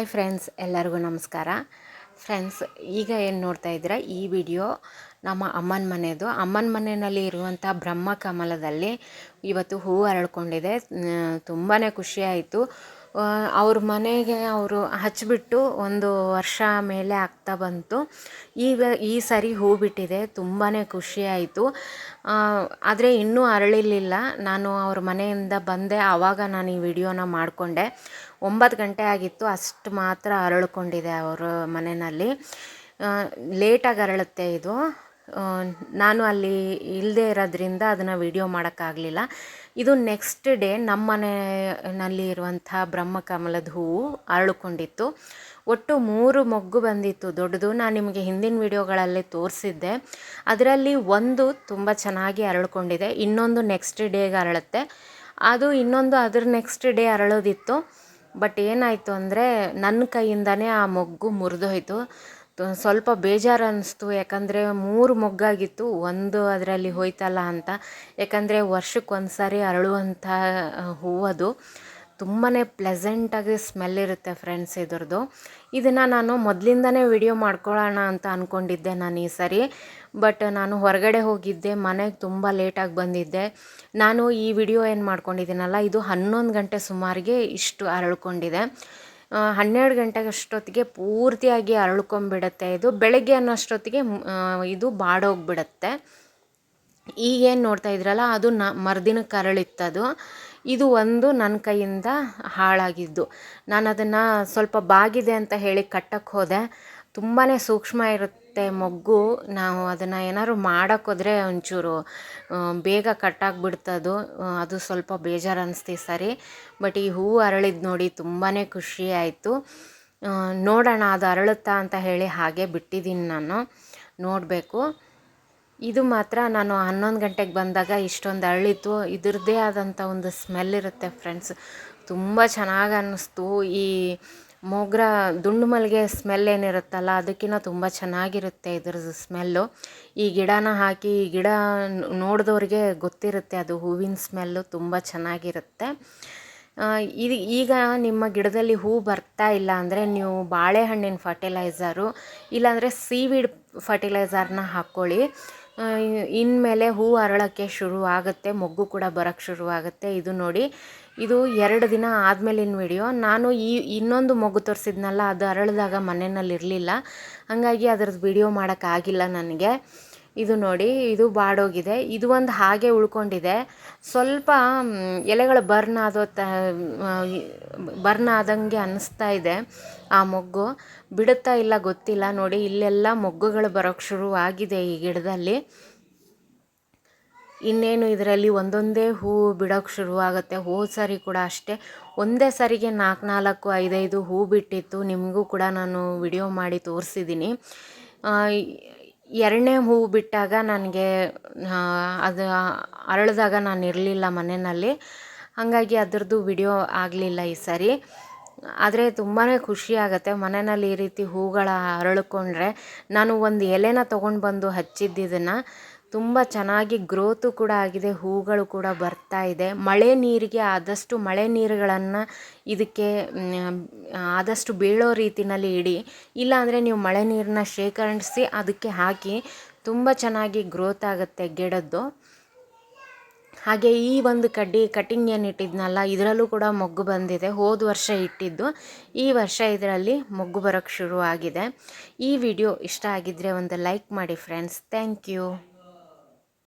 Hi friends, ಎಲ್ಲರಿಗೂ ನಮಸ್ಕಾರ. Friends, ಈಗ ಏನು ನೋಡ್ತಾ ಇದ್ದೀರಾ, ಈ ವಿಡಿಯೋ ನಮ್ಮ ಅಮ್ಮನ ಮನೆಯದು ಅಮ್ಮನ ಮನೆಯಲ್ಲಿ ಇರುವಂಥ ಬ್ರಹ್ಮ ಕಮಲದಲ್ಲಿ ಇವತ್ತು ಹೂವು ಅರಳ್ಕೊಂಡಿದೆ ತುಂಬಾ ಖುಷಿಯಾಯಿತು ಅವ್ರ ಮನೆಗೆ ಅವರು ಹಚ್ಚಿಬಿಟ್ಟು ಒಂದು ವರ್ಷ ಮೇಲೆ ಆಗ್ತಾ ಬಂತು. ಈಗ ಈ ಸರಿ ಹೂ ಬಿಟ್ಟಿದೆ ತುಂಬಾ ಖುಷಿ ಆಯಿತು. ಆದರೆ ಇನ್ನೂ ಅರಳಿರಲಿಲ್ಲ. ನಾನು ಅವ್ರ ಮನೆಯಿಂದ ಬಂದೆ, ಆವಾಗ ನಾನು ಈ ವಿಡಿಯೋನ ಮಾಡಿಕೊಂಡೆ. ಒಂಬತ್ತು ಗಂಟೆ ಆಗಿತ್ತು, ಅಷ್ಟು ಮಾತ್ರ ಅರಳ್ಕೊಂಡಿದೆ ಅವರ ಮನೆಯಲ್ಲಿ ಲೇಟಾಗಿ ಅರಳುತ್ತೆ ಇದು. ನಾನು ಅಲ್ಲಿ ಇಲ್ಲದೆ ಇರೋದ್ರಿಂದ ಅದನ್ನು ವಿಡಿಯೋ ಮಾಡೋಕ್ಕಾಗಲಿಲ್ಲ. ಇದು ನೆಕ್ಸ್ಟ್ ಡೇ ನಮ್ಮ ಮನೆಯಲ್ಲಿ ಇರುವಂಥ ಬ್ರಹ್ಮಕಮಲದ ಹೂವು ಅರಳುಕೊಂಡಿತ್ತು. ಒಟ್ಟು ಮೂರು ಮೊಗ್ಗು ಬಂದಿತ್ತು, ದೊಡ್ಡದು. ನಾನು ನಿಮಗೆ ಹಿಂದಿನ ವಿಡಿಯೋಗಳಲ್ಲಿ ತೋರಿಸಿದ್ದೆ. ಅದರಲ್ಲಿ ಒಂದು ತುಂಬ ಚೆನ್ನಾಗಿ ಅರಳ್ಕೊಂಡಿದೆ, ಇನ್ನೊಂದು ನೆಕ್ಸ್ಟ್ ಡೇಗೆ ಅರಳುತ್ತೆ. ಅದು ಇನ್ನೊಂದು ಅದ್ರ ನೆಕ್ಸ್ಟ್ ಡೇ ಅರಳೋದಿತ್ತು. ಬಟ್ ಏನಾಯಿತು ಅಂದರೆ ನನ್ನ ಕೈಯಿಂದನೇ ಆ ಮೊಗ್ಗು ಮುರಿದೋಯ್ತು. ಸ್ವಲ್ಪ ಬೇಜಾರು ಅನ್ನಿಸ್ತು ಯಾಕಂದರೆ ಮೂರು ಮೊಗ್ಗಾಗಿತ್ತು. ಒಂದು ಅದರಲ್ಲಿ ಹೋಯ್ತಲ್ಲ ಅಂತ. ಯಾಕಂದರೆ ವರ್ಷಕ್ಕೆ ಒಂದು ಸಾರಿ ಅರಳುವಂಥ ಹೂವದು ತುಂಬಾ ಪ್ಲೆಸೆಂಟಾಗಿ ಸ್ಮೆಲ್ ಇರುತ್ತೆ ಫ್ರೆಂಡ್ಸ್ ಇದ್ರದ್ದು. ಇದನ್ನು ನಾನು ಮೊದಲಿಂದನೇ ವಿಡಿಯೋ ಮಾಡ್ಕೊಳ್ಳೋಣ ಅಂತ ಅಂದ್ಕೊಂಡಿದ್ದೆ ನಾನು ಈ ಸರಿ. ಬಟ್ ನಾನು ಹೊರಗಡೆ ಹೋಗಿದ್ದೆ. ಮನೆಗೆ ತುಂಬ ಲೇಟಾಗಿ ಬಂದಿದ್ದೆ. ನಾನು ಈ ವಿಡಿಯೋ ಏನು ಮಾಡ್ಕೊಂಡಿದ್ದೀನಲ್ಲ, ಇದು ಹನ್ನೊಂದು ಗಂಟೆ ಸುಮಾರಿಗೆ ಇಷ್ಟು ಅರಳ್ಕೊಂಡಿದೆ. ಹನ್ನೆರಡು ಗಂಟೆಗೆ ಅಷ್ಟೊತ್ತಿಗೆ ಪೂರ್ತಿಯಾಗಿ ಅರಳ್ಕೊಂಬಿಡತ್ತೆ ಇದು ಬೆಳಗ್ಗೆ ಅನ್ನೋಷ್ಟೊತ್ತಿಗೆ ಇದು ಬಾಡೋಗ್ಬಿಡುತ್ತೆ. ಈಗೇನು ನೋಡ್ತಾ ಇದ್ರಲ್ಲ, ಅದು ನ ಮರುದಿನಕ್ಕೆ ಅರಳಿತ್ತದು ಇದು ಒಂದು ನನ್ನ ಕೈಯಿಂದ ಹಾಳಾಗಿದ್ದು. ನಾನು ಅದನ್ನು ಸ್ವಲ್ಪ ಬಾಗಿದೆ ಅಂತ ಹೇಳಿ ಕಟ್ಟಕ್ಕೆ ಹೋದೆ. ತುಂಬಾ ಸೂಕ್ಷ್ಮ ಇರುತ್ತೆ ಮೊಗ್ಗು. ನಾವು ಅದನ್ನು ಏನಾದ್ರು ಮಾಡೋಕ್ಕೋದ್ರೆ ಒಂಚೂರು ಬೇಗ ಕಟ್ಟಾಗ್ಬಿಡ್ತದು. ಅದು ಸ್ವಲ್ಪ ಬೇಜಾರು ಅನ್ನಿಸ್ತೀವಿ ಸರಿ. ಬಟ್ ಈ ಹೂವು ಅರಳಿದ್ದು ನೋಡಿ ತುಂಬಾ ಖುಷಿ ಆಯಿತು. ನೋಡೋಣ ಅದು ಅರಳುತ್ತಾ ಅಂತ ಹೇಳಿ ಹಾಗೆ ಬಿಟ್ಟಿದ್ದೀನಿ ನಾನು. ನೋಡಬೇಕು. ಇದು ಮಾತ್ರ ನಾನು ಹನ್ನೊಂದು ಗಂಟೆಗೆ ಬಂದಾಗ ಇಷ್ಟೊಂದು ಅರಳಿತು ಇದರದ್ದೇ ಆದಂಥ ಒಂದು ಸ್ಮೆಲ್ ಇರುತ್ತೆ ಫ್ರೆಂಡ್ಸ್. ತುಂಬ ಚೆನ್ನಾಗಿ ಅನ್ನಿಸ್ತು. ಈ ಮೊಗ್ರ ದುಂಡು ಮಲ್ಲಿಗೆ ಸ್ಮೆಲ್ ಏನಿರುತ್ತಲ್ಲ ಅದಕ್ಕಿಂತ ತುಂಬ ಚೆನ್ನಾಗಿರುತ್ತೆ ಇದ್ರದ್ದು ಸ್ಮೆಲ್ಲು ಈ ಗಿಡನ ಹಾಕಿ, ಈ ಗಿಡ ನೋಡಿದವ್ರಿಗೆ ಗೊತ್ತಿರುತ್ತೆ ಅದು ಹೂವಿನ ಸ್ಮೆಲ್ಲು ತುಂಬ ಚೆನ್ನಾಗಿರುತ್ತೆ. ಇದು ಈಗ ನಿಮ್ಮ ಗಿಡದಲ್ಲಿ ಹೂ ಬರ್ತಾ ಇಲ್ಲ ಅಂದರೆ ನೀವು ಬಾಳೆಹಣ್ಣಿನ ಫರ್ಟಿಲೈಸರು ಇಲ್ಲಾಂದರೆ ಸೀವಿಡ್ ಫರ್ಟಿಲೈಸರ್ನ ಹಾಕ್ಕೊಳ್ಳಿ ಇನ್ಮೇಲೆ ಹೂ ಅರಳೋಕ್ಕೆ ಶುರು ಆಗುತ್ತೆ, ಮೊಗ್ಗು ಕೂಡ ಬರೋಕ್ಕೆ ಶುರುವಾಗುತ್ತೆ ಇದು ನೋಡಿ, ಇದು ಎರಡು ದಿನ ಆದಮೇಲಿನ ವಿಡಿಯೋ. ನಾನು ಈ, ಇನ್ನೊಂದು ಮೊಗ್ಗು ತೋರಿಸಿದ್ನಲ್ಲ, ಅದು ಅರಳಿದಾಗ ಮನೆಯಲ್ಲಿರಲಿಲ್ಲ. ಹಾಗಾಗಿ ಅದ್ರದ್ದು ವಿಡಿಯೋ ಮಾಡೋಕ್ಕಾಗಿಲ್ಲ ನನಗೆ. ಇದು ನೋಡಿ, ಇದು ಬಾಡೋಗಿದೆ. ಇದು ಒಂದು ಹಾಗೆ ಉಳ್ಕೊಂಡಿದೆ. ಸ್ವಲ್ಪ ಎಲೆಗಳು ಬರ್ನ್ ಆದೋ ತ ಬರ್ನ್ ಆದಂಗೆ ಅನ್ನಿಸ್ತಾ ಇದೆ ಆ ಮೊಗ್ಗು. ಬಿಡುತ್ತಾ ಇಲ್ಲ ಗೊತ್ತಿಲ್ಲ. ನೋಡಿ, ಇಲ್ಲೆಲ್ಲ ಮೊಗ್ಗುಗಳು ಬರೋಕ್ಕೆ ಶುರು ಆಗಿದೆ ಈ ಗಿಡದಲ್ಲಿ. ಇನ್ನೇನು ಇದರಲ್ಲಿ ಒಂದೊಂದೇ ಹೂವು ಬಿಡೋಕ್ಕೆ ಶುರುವಾಗುತ್ತೆ ಹೋದ ಸಾರಿ ಕೂಡ ಅಷ್ಟೇ. ಒಂದೇ ಸಾರಿಗೆ ನಾಲ್ಕು ನಾಲ್ಕು, ಐದೈದು ಹೂ ಬಿಟ್ಟಿತ್ತು. ನಿಮಗೂ ಕೂಡ ನಾನು ವಿಡಿಯೋ ಮಾಡಿ ತೋರಿಸಿದ್ದೀನಿ. ಎರಡನೇ ಹೂವು ಬಿಟ್ಟಾಗ ನನಗೆ ಅದು ಅರಳಿದಾಗ ನಾನು ಇರಲಿಲ್ಲ ಮನೆಯಲ್ಲಿ. ಹಾಗಾಗಿ ಅದರದ್ದು ವಿಡಿಯೋ ಆಗಲಿಲ್ಲ ಈ ಸರಿ. ಆದರೆ ತುಂಬಾ ಖುಷಿ ಆಗುತ್ತೆ ಮನೆಯಲ್ಲಿ ಈ ರೀತಿ ಹೂಗಳ ಅರಳಿಕೊಂಡ್ರೆ ನಾನು ಒಂದು ಎಲೆನ ತೊಗೊಂಡು ಬಂದು ಹಚ್ಚಿದ್ದಿದ್ದನ್ನು ತುಂಬ ಚೆನ್ನಾಗಿ ಗ್ರೋತು ಕೂಡ ಆಗಿದೆ, ಹೂಗಳು ಕೂಡ ಬರ್ತಾ ಇದೆ. ಮಳೆ ನೀರಿಗೆ ಆದಷ್ಟು ಮಳೆ ನೀರುಗಳನ್ನು ಇದಕ್ಕೆ ಆದಷ್ಟು ಬೀಳೋ ರೀತಿಯಲ್ಲಿ ಇಡಿ. ಇಲ್ಲಾಂದರೆ ನೀವು ಮಳೆ ನೀರನ್ನ ಶೇಖರಿಸಿ ಅದಕ್ಕೆ ಹಾಕಿ ತುಂಬ ಚೆನ್ನಾಗಿ ಗ್ರೋತ್ ಆಗುತ್ತೆ ಗಿಡದ್ದು. ಹಾಗೆ ಈ ಒಂದು ಕಡ್ಡಿ ಕಟಿಂಗ್ ಏನು ಇಟ್ಟಿದ್ನಲ್ಲ, ಇದರಲ್ಲೂ ಕೂಡ ಮೊಗ್ಗು ಬಂದಿದೆ. ಹೋದ ವರ್ಷ ಇಟ್ಟಿದ್ದು. ಈ ವರ್ಷ ಇದರಲ್ಲಿ ಮೊಗ್ಗು ಬರೋಕ್ಕೆ ಶುರುವಾಗಿದೆ. ಈ ವಿಡಿಯೋ ಇಷ್ಟ ಆಗಿದ್ದರೆ ಒಂದು ಲೈಕ್ ಮಾಡಿ ಫ್ರೆಂಡ್ಸ್. Thank you.